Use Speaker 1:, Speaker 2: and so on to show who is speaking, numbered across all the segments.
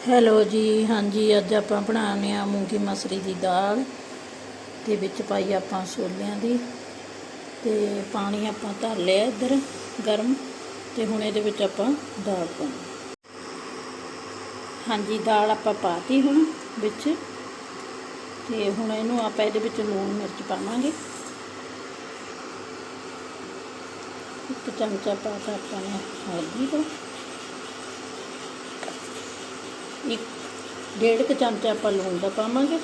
Speaker 1: Hello ਜੀ, ਹਾਂਜੀ, ਅੱਜ ਆਪਾਂ ਬਣਾਉਂਦੇ ਆ ਮੂੰਗੀ ਮਸਰੀ ਦੀ ਦਾਲ ਤੇ ਵਿੱਚ ਪਾਈ ਆਪਾਂ ਛੋਲਿਆਂ ਦੀ ਤੇ ਪਾਣੀ ਆਪਾਂ ਧਰ ਲਿਆ ਇੱਧਰ ਗਰਮ ਤੇ ਹੁਣ ਇਹਦੇ ਵਿੱਚ ਆਪਾਂ ਦਾਲ ਪਾਉਣੀ। ਹਾਂਜੀ, ਦਾਲ ਆਪਾਂ ਪਾਤੀ ਹੁਣ ਵਿੱਚ ਤੇ ਹੁਣ ਇਹਨੂੰ ਆਪਾਂ ਇਹਦੇ ਵਿੱਚ ਲੂਣ ਮਿਰਚ ਪਾਵਾਂਗੇ। ਇੱਕ ਚਮਚਾ ਪਾਤਾ ਆਪਾਂ ਨੇ ਹਲਦੀ ਦਾ ਇੱਕ, ਡੇਢ ਕੁ ਚਮਚਾ ਆਪਾਂ ਲੂਣ ਦਾ ਪਾਵਾਂਗੇ।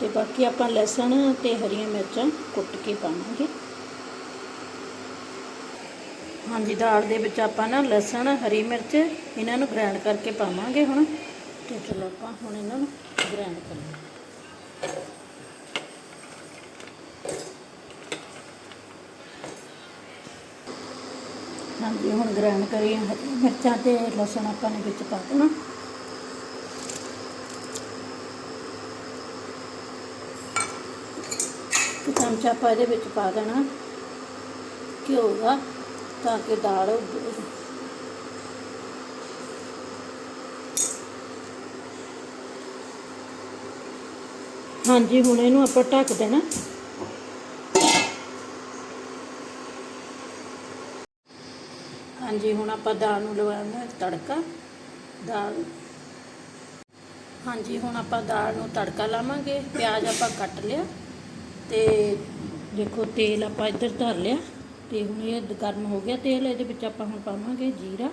Speaker 1: ਤੇ ਬਾਕੀ ਆਪਾਂ ਲਸਣ ਤੇ ਹਰੀਆਂ ਮਿਰਚਾਂ ਕੁੱਟ ਕੇ ਪਾਵਾਂਗੇ। ਹਾਂਜੀ, ਦਾਲ ਦੇ ਵਿੱਚ ਆਪਾਂ ਨਾ ਲਸਣ, ਹਰੀ ਮਿਰਚ ਇਹਨਾਂ ਨੂੰ ਗ੍ਰਾਈਂਡ ਕਰਕੇ ਪਾਵਾਂਗੇ ਹੁਣ। ਤੇ ਚਲੋ ਆਪਾਂ ਹੁਣ ਇਹਨਾਂ ਨੂੰ ਗ੍ਰਾਈਂਡ ਕਰਾਂਗੇ। ਹਾਂਜੀ, ਹੁਣ ਗ੍ਰਾਈਂਡ ਕਰੀ ਹਰੀ ਮਿਰਚਾਂ ਤੇ ਲਸਣ ਆਪਾਂ ਨੇ ਵਿੱਚ ਪਾ ਦੇਣਾ। ਤੇ ਚਮਚਾ ਆਪਾਂ ਇਹਦੇ ਵਿੱਚ ਪਾ ਦੇਣਾ, ਘਿਓ ਦਾ, ਤਾਂ ਕਿ ਦਾਲ ਹਾਂਜੀ, ਹੁਣ ਇਹਨੂੰ ਆਪਾਂ ਢੱਕ ਦੇਣਾ। ਹਾਂਜੀ, ਹੁਣ ਆਪਾਂ ਦਾਲ ਨੂੰ ਲਗਾਉਣਾ ਤੜਕਾ। ਦਾਲ ਹਾਂਜੀ, ਹੁਣ ਆਪਾਂ ਦਾਲ ਨੂੰ ਤੜਕਾ ਲਾਵਾਂਗੇ। ਪਿਆਜ਼ ਆਪਾਂ ਕੱਟ ਲਿਆ ਤੇ ਦੇਖੋ ਤੇਲ ਆਪਾਂ ਇੱਧਰ ਧਰ ਲਿਆ। ਤੇ ਹੁਣ ਇਹ ਗਰਮ ਹੋ ਗਿਆ ਤੇਲ, ਇਹਦੇ ਵਿੱਚ ਆਪਾਂ ਹੁਣ ਪਾਵਾਂਗੇ ਜੀਰਾ।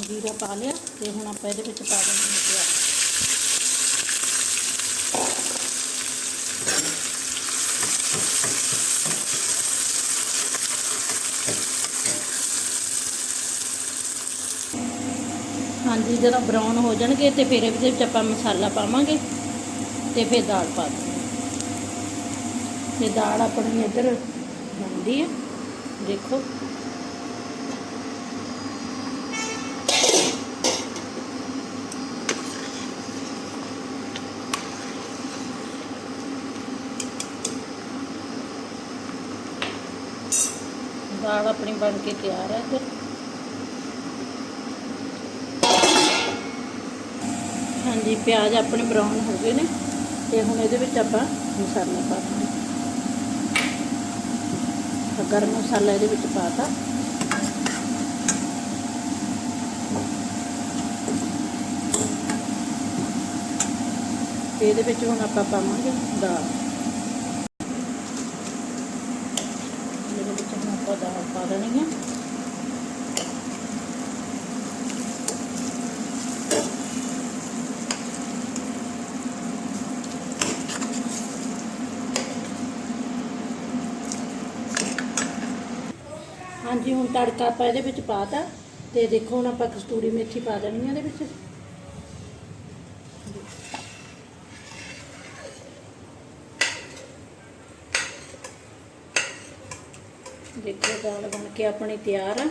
Speaker 1: ਜੀਰਾ ਪਾ ਲਿਆ ਤੇ ਹੁਣ ਆਪਾਂ ਇਹਦੇ ਵਿੱਚ ਪਾ ਦਾਂਗੇ ਹਾਂ ਪਿਆਜ਼। ਹਾਂਜੀ, ਜਦੋਂ ਬਰਾਊਨ ਹੋ ਜਾਣਗੇ ਤੇ ਫਿਰ ਇਹਦੇ ਵਿੱਚ ਆਪਾਂ ਮਸਾਲਾ ਪਾਵਾਂਗੇ ਤੇ ਫਿਰ ਦਾਲ ਪਾ ਦਾਂਗੇ ਤੇ ਦਾਲ ਆਪਣੀ ਇੱਧਰ ਬਣਦੀ ਹੈ, ਦੇਖੋ। ਦਾਲ ਆਪਣੀ ਬਣ ਕੇ ਤਿਆਰ ਹੈ ਇੱਧਰ। ਹਾਂਜੀ, ਪਿਆਜ਼ ਆਪਣੇ ਬਰਾਊਨ ਹੋ ਗਏ ਨੇ ਤੇ ਹੁਣ ਇਹਦੇ ਵਿੱਚ ਆਪਾਂ ਮਸਾਲਾ ਪਾ ਦਾਂਗੇ ਗਰਮ ਮਸਾਲਾ ਇਹਦੇ ਵਿੱਚ ਪਾਤਾ। ਤੇ ਇਹਦੇ ਵਿੱਚ ਹੁਣ ਆਪਾਂ ਪਾਵਾਂਗੇ ਦਾਲ। ਇਹਦੇ ਵਿੱਚ ਹੁਣ ਆਪਾਂ ਦਾਲ ਪਾ ਦੇਣੀ ਹੈ ਹਾਂਜੀ, ਹੁਣ ਤੜਕਾ ਆਪਾਂ ਇਹਦੇ ਵਿੱਚ ਪਾਤਾ ਤੇ ਦੇਖੋ ਹੁਣ ਆਪਾਂ ਕਸਤੂਰੀ ਮੇਥੀ ਪਾ ਦੇਣੀ ਆ ਇਹਦੇ ਵਿੱਚ। ਦੇਖੋ ਦਾਲ ਬਣ ਕੇ ਆਪਣੀ ਤਿਆਰ ਆ।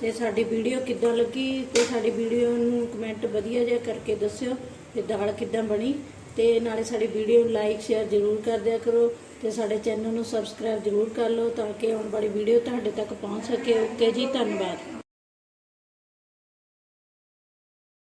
Speaker 1: ਤੇ ਸਾਡੀ ਵੀਡੀਓ ਕਿੱਦਾਂ ਲੱਗੀ ਤੇ ਸਾਡੀ ਵੀਡੀਓ ਨੂੰ ਕਮੈਂਟ ਵਧੀਆ ਜਿਹਾ ਕਰਕੇ ਦੱਸਿਓ ਤੇ ਦਾਲ ਕਿੱਦਾਂ ਬਣੀ। ਤੇ ਨਾਲੇ ਸਾਡੀ ਵੀਡੀਓ ਨੂੰ ਲਾਈਕ ਸ਼ੇਅਰ ਜ਼ਰੂਰ ਕਰ ਦਿਆ ਕਰੋ। ਤੇ ਸਾਡੇ ਚੈਨਲ ਨੂੰ ਸਬਸਕ੍ਰਾਈਬ ਜ਼ਰੂਰ ਕਰ ਲਓ ਤਾਂ ਕਿ ਆਉਣ ਵਾਲੀ ਵੀਡੀਓ ਤੁਹਾਡੇ ਤੱਕ ਪਹੁੰਚ ਸਕੇ। ਓਕੇ ਜੀ, ਧੰਨਵਾਦ।